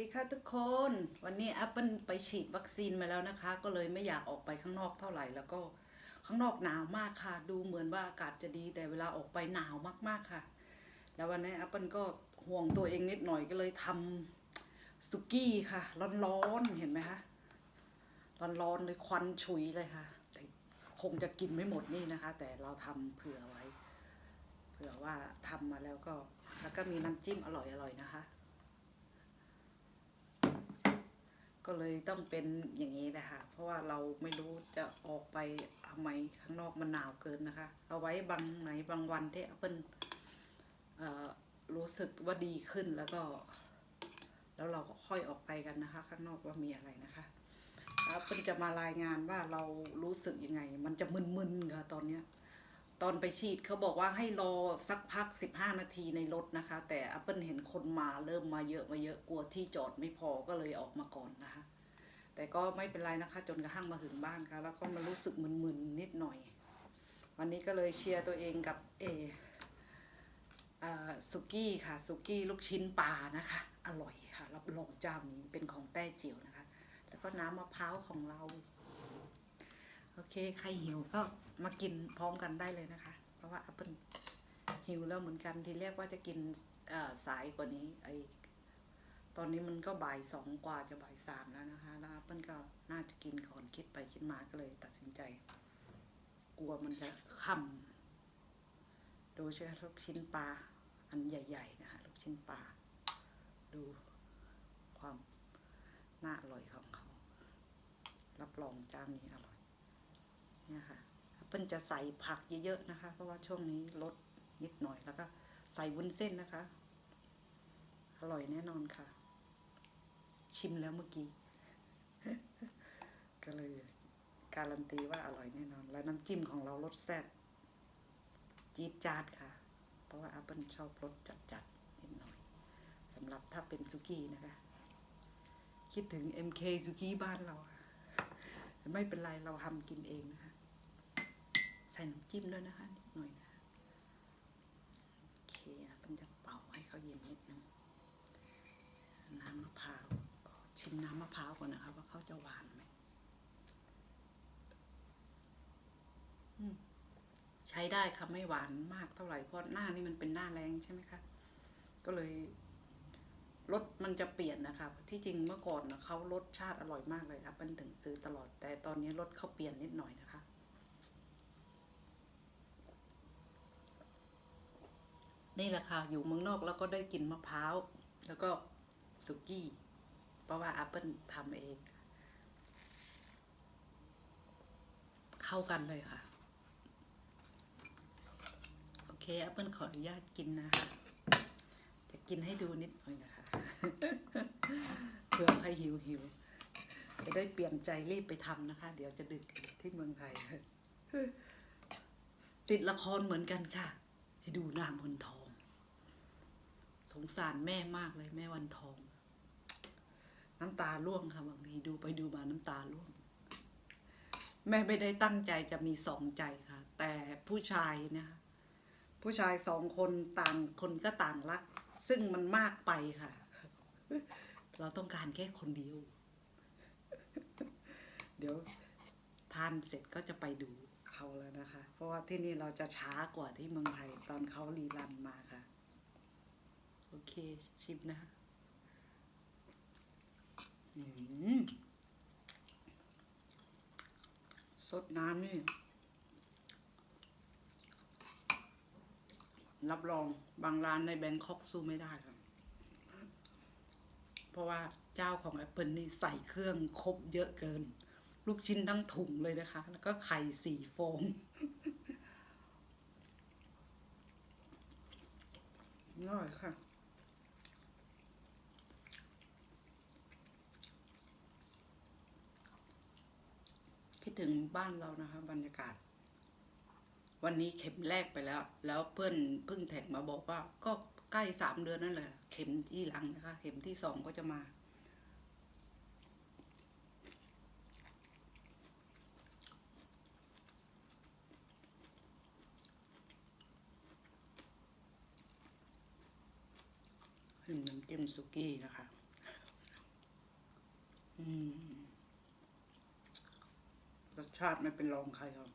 ดีค่ะทุกคน วันนี้แอปเปิลไปฉีดวัคซีนมาแล้วนะคะ ก็เลยไม่อยากออกไปข้างนอกเท่าไหร่แล้วก็ข้างนอกหนาวมากค่ะ ดูเหมือนว่าอากาศจะดี แต่เวลาออกไปหนาวมากๆค่ะ แล้ววันนี้แอปเปิลก็ห่วงตัวเองนิดหน่อยก็เลยทำสุกี้ค่ะ ร้อนๆเห็นไหมคะร้อนๆเลยควันฉุยเลยค่ะแต่คงจะกินไม่หมดนี่นะคะ แต่เราทำเผื่อไว้ เผื่อว่าทำมาแล้วก็แล้วก็มีน้ำจิ้มอร่อยๆนะคะ ก็เลยต้องเป็นอย่างนี้แหละค่ะ เพราะว่าเราไม่รู้จะออกไปทำไมข้างนอกมันหนาวเกินนะคะ เอาไว้บางไหนบางวันที่แอปเปิลเอ่อรู้สึกว่าดีขึ้นแล้วก็ แล้วเราก็ค่อยออกไปกันนะคะ ข้างนอกว่ามีอะไรนะคะแอปเปิลจะมารายงานว่าเรารู้สึกยังไง มันจะมึนๆค่ะตอนเนี้ย ตอนไปฉีดเขาบอกว่าให้รอสักพัก 15 นาทีในรถนะคะ แต่ Apple เห็นคนมาเริ่มมาเยอะมาเยอะกลัวที่จอดไม่พอก็เลยออกมาก่อนนะคะ แต่ก็ไม่เป็นไรนะคะ จนกระทั่งมาถึงบ้านค่ะแล้วก็มารู้สึกมึนๆนิดหน่อย วันนี้ก็เลยเชียร์ตัวเองกับเออสุกี้ค่ะสุกี้ลูกชิ้นปลานะคะ อร่อยค่ะ รับรองเจ้านี้เป็นของแต้จิ๋วนะคะ แล้วก็น้ำมะพร้าวของเรา โอเค ใครหิวก็ มากินพร้อมกันได้เลยนะคะ เพราะว่า Apple หิวแล้วเหมือนกันทีแรกว่าจะกินสายกว่านี้ไอตอนนี้มันก็บ่ายสองกว่าจะบ่ายสามแล้วนะคะ แล้ว Apple ก็น่าจะกินก่อนคิดไปคิดมาก็เลยตัดสินใจ กลัวมันจะค่ำดยเฉพาะลูกชิ้นปลาอันใหญ่ ๆ นะคะลูกชิ้นปลาดูความน่าอร่อยของเขา รับรองจ้านี้อร่อย เนี่ยค่ะ เปิ้ลจะใส่ผักเยอะๆนะคะ เพราะว่าช่วงนี้ลดนิดหน่อยแล้วก็ใส่วุ้นเส้นนะคะ อร่อยแน่นอนค่ะ ชิมแล้วเมื่อกี้ ก็เลยการันตีว่าอร่อยแน่นอน แล้วน้ำจิ้มของเรารสแซ่บจี๊ดจ๊าดค่ะ เพราะว่าแอปเปิลชอบรสจัดๆนิดหน่อยสำหรับถ้าเป็นซุกี้นะคะ คิดถึง MK ซุกี้บ้านเรา ไม่เป็นไรเราทำกินเองนะคะ ใส่น้ำจิ้มด้วยนะคะนิดหน่อยนะคะโอเคนะต้องจะเป่าให้เขาเย็นนิดนึงน้ำมะพร้าวชิมน้ำมะพร้าวก่อนนะคะ ว่าเขาจะหวานไหมอืมใช้ได้ค่ะไม่หวานมากเท่าไหร่เพราะหน้านี่มันเป็นหน้าแรงใช่ไหมคะก็เลยรสมันจะเปลี่ยนนะคะ ที่จริงเมื่อก่อนนะเขารสชาติอร่อยมากเลยครับมันถึงซื้อตลอด แต่ตอนนี้รสเขาเปลี่ยนนิดหน่อยนะคะ นี่แหละค่ะ อยู่เมืองนอกแล้วก็ได้กินมะพร้าว แล้วก็สุกี้ เพราะว่า Apple ทำเอง เข้ากันเลยค่ะ โอเค Apple ขออนุญาตกินนะคะจะกินให้ดูนิดหน่อยนะคะเผื่อใครหิวหิวจะได้เปลี่ยนใจรีบไปทำนะคะ เดี๋ยวจะดึกที่เมืองไทย ติดละครเหมือนกันค่ะให้ดูนางวันทอง งสารแม่มากเลยแม่วันทอง น้ำตาร่วงค่ะบางทีดูไปดูมาน้ำตาร่วง แม่ไม่ได้ตั้งใจจะมีสองใจค่ะ แต่ผู้ชายนะคะผู้ชายสองคนต่างคนก็ต่างรัก ซึ่งมันมากไปค่ะ เราต้องการแค่คนเดียว เดี๋ยวทานเสร็จก็จะไปดูเขาแล้วนะคะ เพราะว่าที่นี่เราจะช้ากว่าที่เมืองไทยตอนเขารีรันมาค่ะ เค ชิมนะคะสดน้ำนี่ รับรองบางร้านในแบงคอกสู้ไม่ได้ค่ะเพราะว่าเจ้าของ Apple นี่ใส่เครื่องครบเยอะเกิน ลูกชิ้นทั้งถุงเลยนะคะ แล้วก็ไข่สี่ฟองอร่อยค่ะ ถึงบ้านเรานะคะ บรรยากาศ วันนี้เข็มแรกไปแล้ว แล้วเพื่อนเพิ่งแท็กมาบอกว่า ก็ใกล้สามเดือนนั่นแหละ เข็มที่หลังนะคะ เข็มที่สองก็จะมาน้ำจิ้มสุกี้นะคะ อืม ชาติไม่เป็นรองใครหรอก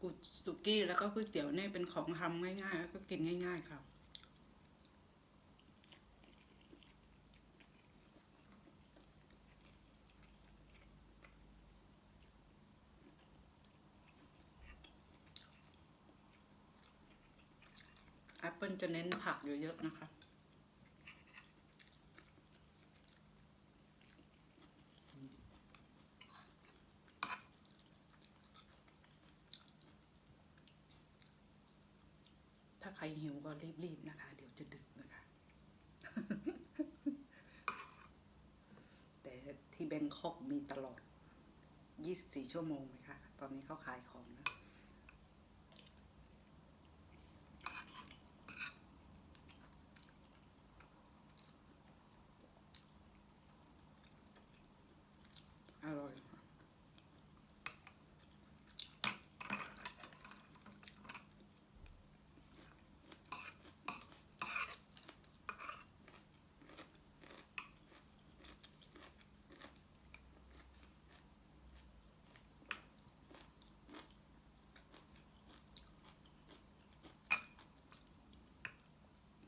กุสุกี้แล้วก็ก๋วยเตี๋ยวเนี่ยเป็นของทำง่ายๆ แล้วก็กินง่าย ๆ ครับ เปิลจะเน้นผักเยอะๆนะคะถ้าใครหิวก็รีบๆนะคะ เดี๋ยวจะดึกนะคะ แต่ที่แบงคอกมีตลอด 24 ชั่วโมงไหมคะ ตอนนี้เขาขายของนะ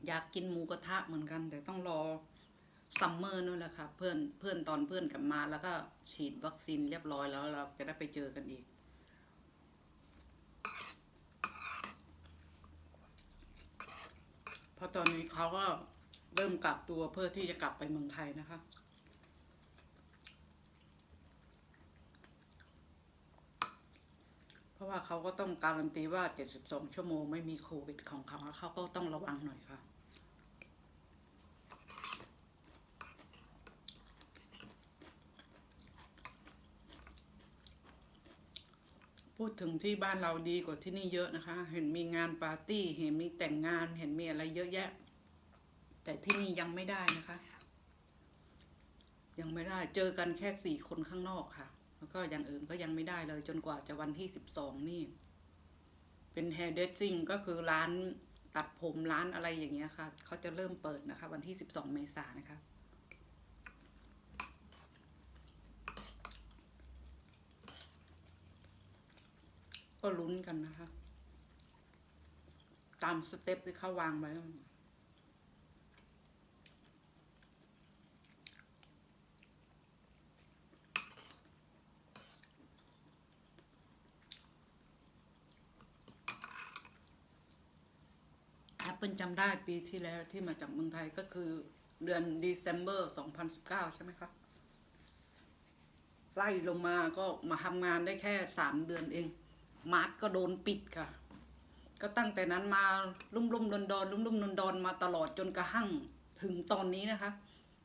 อยากกินหมูกระทะเหมือนกัน แต่ต้องรอซัมเมอร์นู่นแหละค่ะเพื่อนเพื่อนตอนเพื่อนกลับมา แล้วก็ฉีดวัคซีนเรียบร้อยแล้วเราจะได้ไปเจอกันอีก เพราะตอนนี้เขาก็เริ่มกักตัวเพื่อที่จะกลับไปเมืองไทยนะคะเพราะว่าเขาก็ต้องการันตีว่า 72 ชั่วโมงไม่มีโควิดของเขา เขาก็ต้องระวังหน่อยค่ะ พูดถึงที่บ้านเราดีกว่าที่นี่เยอะนะคะ เห็นมีงานปาร์ตี้ เห็นมีแต่งงาน เห็นมีอะไรเยอะแยะ แต่ที่นี่ยังไม่ได้นะคะ ยังไม่ได้ เจอกันแค่สี่คนข้างนอกค่ะ แล้วก็อย่างอื่นก็ยังไม่ได้เลย จนกว่าจะวันที่สิบสองนี่ เป็นแฮร์เด s ซิ่งก็คือร้านตัดผมร้านอะไรอย่างเงี้ยค่ะ เขาจะเริ่มเปิดนะคะ วันที่สิบสองเมษายนนะคะ ก็ลุ้นกันนะคะ ตามสเต็ปที่เขาวางไว้แอปเปิลจำได้ปีที่แล้วที่มาจากเมืองไทยก็คือเดือน December 2019 ใช่ไหมคะไล่ลงมาก็มาทำงานได้แค่สามเดือนเอง มาร์ทก็โดนปิดค่ะ ก็ตั้งแต่นั้นมาลุ่มลุ่มดอนดอนลุ่มลุ่มดอนดอนมาตลอดจนกระทั่งถึงตอนนี้นะคะ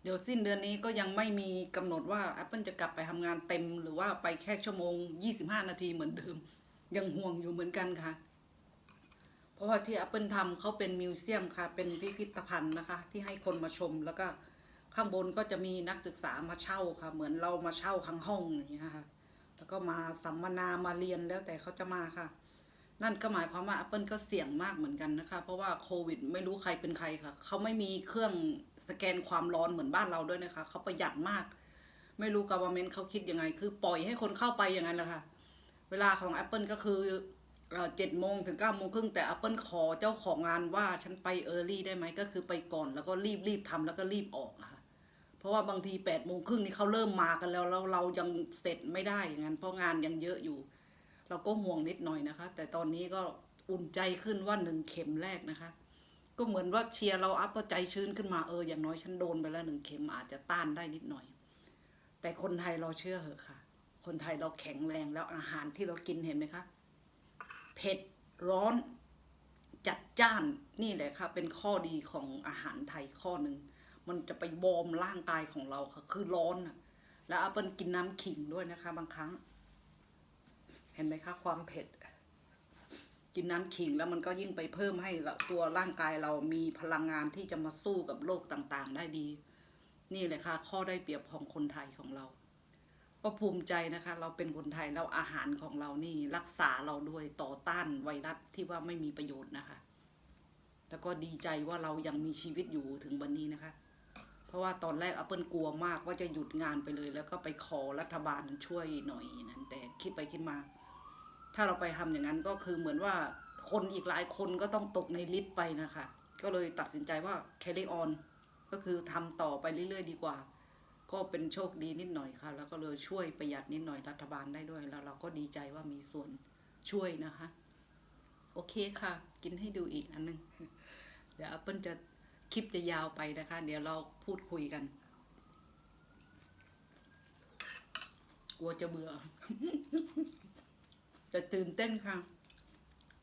เดี๋ยวสิ้นเดือนนี้ก็ยังไม่มีกำหนดว่า Apple จะกลับไปทำงานเต็ม หรือว่าไปแค่ชั่วโมง 25 นาทีเหมือนเดิม ยังห่วงอยู่เหมือนกันค่ะ เพราะว่าที่ Apple ทำเขาเป็นมิวเซียมค่ะ เป็นพิพิธภัณฑ์นะคะ ที่ให้คนมาชมแล้วก็ข้างบนก็จะมีนักศึกษามาเช่าค่ะ เหมือนเรามาเช่าทั้งห้องอย่างเงี้ค่ะ แล้วก็มาสัมมนามาเรียนแล้วแต่เขาจะมาค่ะ นั่นก็หมายความว่า Apple ก็เสี่ยงมากเหมือนกันนะคะ เพราะว่าโควิด ไม่รู้ใครเป็นใครค่ะ เขาไม่มีเครื่องสแกนความร้อนเหมือนบ้านเราด้วยนะคะ เขาประหยัดมาก ไม่รู้ก v เมนเขาคิดยังไง คือปล่อยให้คนเข้าไปอย่างนั้นแหละค่ะ เวลาของ Apple ก็คือเจ็ดโมงถึงเก้าโมงครึ่งแต่ Apple ขอเจ้าของงานว่าฉันไปเออร์ลี่ได้ไหมก็คือไปก่อนแล้วก็รีบรีบทำแล้วก็รีบออกค่ะ เพราะว่าบางทีแปดโมงครึ่งนี่เขาเริ่มมากันแล้วแล้วเรายังเสร็จไม่ได้อย่างนั้นเพราะงานยังเยอะอยู่ เราก็ห่วงนิดหน่อยนะคะ แต่ตอนนี้ก็อุ่นใจขึ้นว่าหนึ่งเข็มแรกนะคะ ก็เหมือนว่าเชียร์เราอัพก็ใจชื้นขึ้นมาเอออย่างน้อยฉันโดนไปแล้วหนึ่งเข็มอาจจะต้านได้นิดหน่อย แต่คนไทยเราเชื่อเหอะค่ะ คนไทยเราแข็งแรงแล้วอาหารที่เรากินเห็นไหมคะเผ็ดร้อนจัดจ้านนี่แหละค่ะเป็นข้อดีของอาหารไทยข้อหนึ่ง มันจะไปวอร์มร่างกายของเราค่ะ คือร้อนน่ะแล้วอัปเปิลกินน้ำขิงด้วยนะคะ บางครั้ง เห็นไหมคะความเผ็ด กินน้ำขิงแล้วมันก็ยิ่งไปเพิ่มให้ตัวร่างกายเรามีพลังงานที่จะมาสู้กับโรคต่างๆ ได้ดี นี่แหละค่ะ ข้อได้เปรียบของคนไทยของเรา ก็ภูมิใจนะคะ เราเป็นคนไทยแล้วอาหารของเรานี่รักษาเราด้วยต่อต้านไวรัสที่ว่าไม่มีประโยชน์นะคะ แล้วก็ดีใจว่าเรายังมีชีวิตอยู่ถึงวันนี้นะคะ เพราะว่าตอนแรกอัปเปิลกลัวมากว่าจะหยุดงานไปเลย แล้วก็ไปขอรัฐบาลช่วยหน่อยนั้น แต่คิดไปคิดมา ถ้าเราไปทำอย่างนั้นก็คือเหมือนว่าคนอีกหลายคนก็ต้องตกในลิฟต์ไปนะคะ ก็เลยตัดสินใจว่า carry on ก็คือทำต่อไปเรื่อย ๆ ดีกว่า ก็เป็นโชคดีนิดหน่อยค่ะ แล้วก็เลยช่วยประหยัดนิดหน่อยรัฐบาลได้ด้วย แล้วเราก็ดีใจว่ามีส่วนช่วยนะคะ โอเคค่ะ กินให้ดูอีกอันหนึง เดี๋ยว Apple จะ คลิปจะยาวไปนะคะ เดี๋ยวเราพูดคุยกัน กลัวจะเบื่อ จะตื่นเต้นค่ะ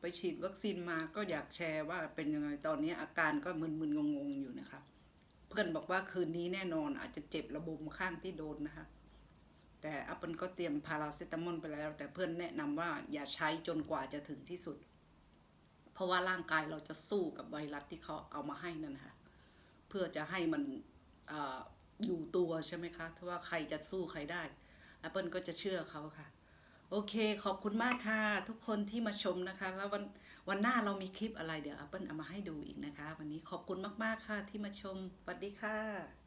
ไปฉีดวัคซีนมาก็อยากแชร์ว่าเป็นยังไงตอนนี้อาการก็มึนๆงงๆอยู่นะคะ เพื่อนบอกว่าคืนนี้แน่นอนอาจจะเจ็บระบมข้างที่โดนนะคะ แต่อัปเปิลก็เตรียมพาราเซตามอลไปแล้ว แต่เพื่อนแนะนำว่าอย่าใช้จนกว่าจะถึงที่สุด เพราะว่าร่างกายเราจะสู้กับไวรัสที่เขาเอามาให้นั่นนะคะเพื่อจะให้มันออยู่ตัวใช่ไหมคะถ้าว่าใครจะสู้ใครได้ Apple ก็จะเชื่อเขาค่ะ โอเคขอบคุณมากค่ะ ทุกคนที่มาชมนะคะ แล้ววันวันหน้าเรามีคลิปอะไรเดี๋ยว Apple เอามาให้ดูอีกนะคะ วันนี้ขอบคุณมากๆค่ะที่มาชมสวัสดีค่ะ